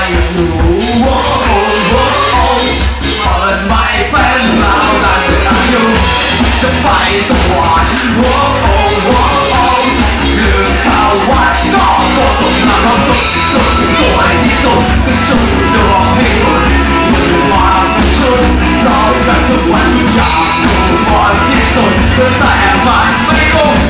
Why you whoa, whoa, whoa เปิดไม่เป็นแล้วแต่อายุจะไปสวรรค์ Whoa, whoa, whoa ลืมข่าววัดก็โกตกนราสุดสุดสวยที่สุดก็สุดดวงให้คุณอยู่มาชุดเรากันทุกวันอยากดูบอลที่สุดแต่มันไม่ลง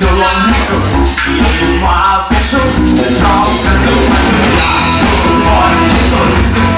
no one knew You. are the truth, the dog, the new one, the